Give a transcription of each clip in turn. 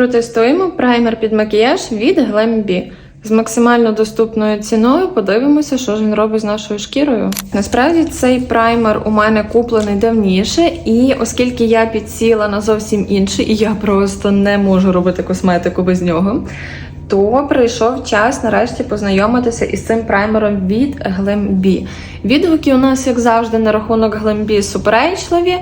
Протестуємо праймер під макіяж від Glambi. З максимально доступною ціною подивимося, що ж він робить з нашою шкірою. Насправді цей праймер у мене куплений давніше, і оскільки я підсіла на зовсім інший, і я просто не можу робити косметику без нього, то прийшов час нарешті познайомитися із цим праймером від Glambi. Відгуки у нас, як завжди, на рахунок Glambi суперечливі.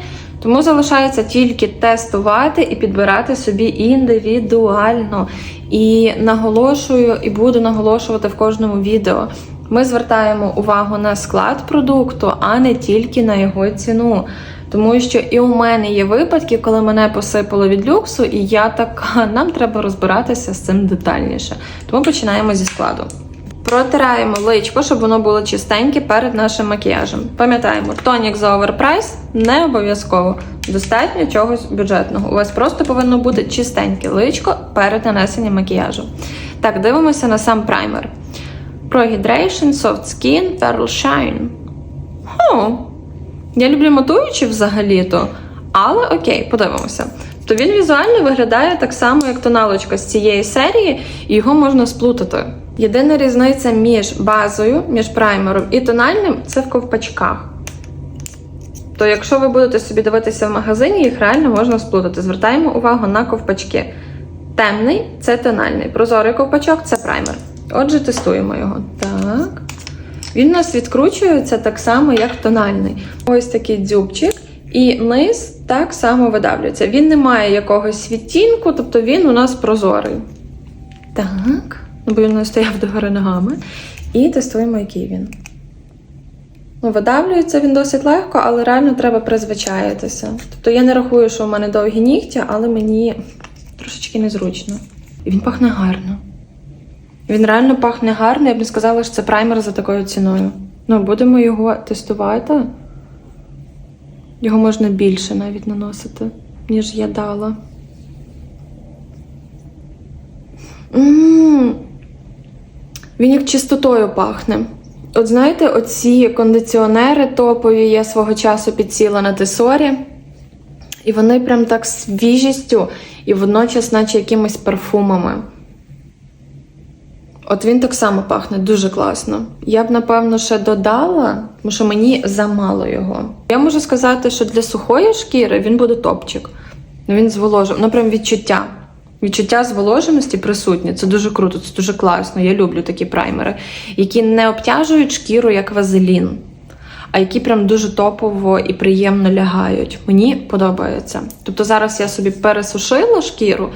Тому залишається тільки тестувати і підбирати собі індивідуально. І наголошую, і буду наголошувати в кожному відео. Ми звертаємо увагу на склад продукту, а не тільки на його ціну. Тому що і у мене є випадки, коли мене посипало від люксу, і я така, нам треба розбиратися з цим детальніше. Тому починаємо зі складу. Протираємо личко, щоб воно було чистеньке перед нашим макіяжем. Пам'ятаємо, тонік за оверпрайс не обов'язково. Достатньо чогось бюджетного. У вас просто повинно бути чистеньке личко перед нанесенням макіяжу. Так, дивимося на сам праймер. Pro Soft Skin, Pearl Shine. Хо, я люблю матуючі взагалі-то, але окей, подивимося. То він візуально виглядає так само, як тоналочка з цієї серії, і його можна сплутати. Єдина різниця між базою, між праймером і тональним це в ковпачках. То якщо ви будете собі дивитися в магазині, їх реально можна сплутати. Звертаємо увагу на ковпачки. Темний це тональний, прозорий ковпачок це праймер. Отже, тестуємо його. Так. Він у нас відкручується так само, як тональний. Ось такий дзюбчик. І низ так само видавлюється. Він не має якогось відтінку, тобто він у нас прозорий. Так, бо він нас стояв догори ногами. І тестуємо, який він. Ну, видавлюється він досить легко, але реально треба призвичаїтися. Тобто я не рахую, що у мене довгі нігті, але мені трошечки незручно. І він пахне гарно. Він реально пахне гарно, я б не сказала, що це праймер за такою ціною. Ну, будемо його тестувати. Його можна більше навіть наносити, ніж я дала. М, Він як чистотою пахне. От знаєте, оці кондиціонери топові я свого часу підсіла на тесорі. І вони прям так свіжістю і водночас, наче якимись парфумами. От він так само пахне дуже класно. Я б, напевно, ще додала, тому що мені замало його. Я можу сказати, що для сухої шкіри він буде топчик. Ну, Він зволожив, ну прям відчуття. Відчуття зволоженості присутнє. Це дуже круто, це дуже класно. Я люблю такі праймери, які не обтяжують шкіру як вазелін, а які прям дуже топово і приємно лягають. Мені подобається. Тобто зараз я собі пересушила шкіру,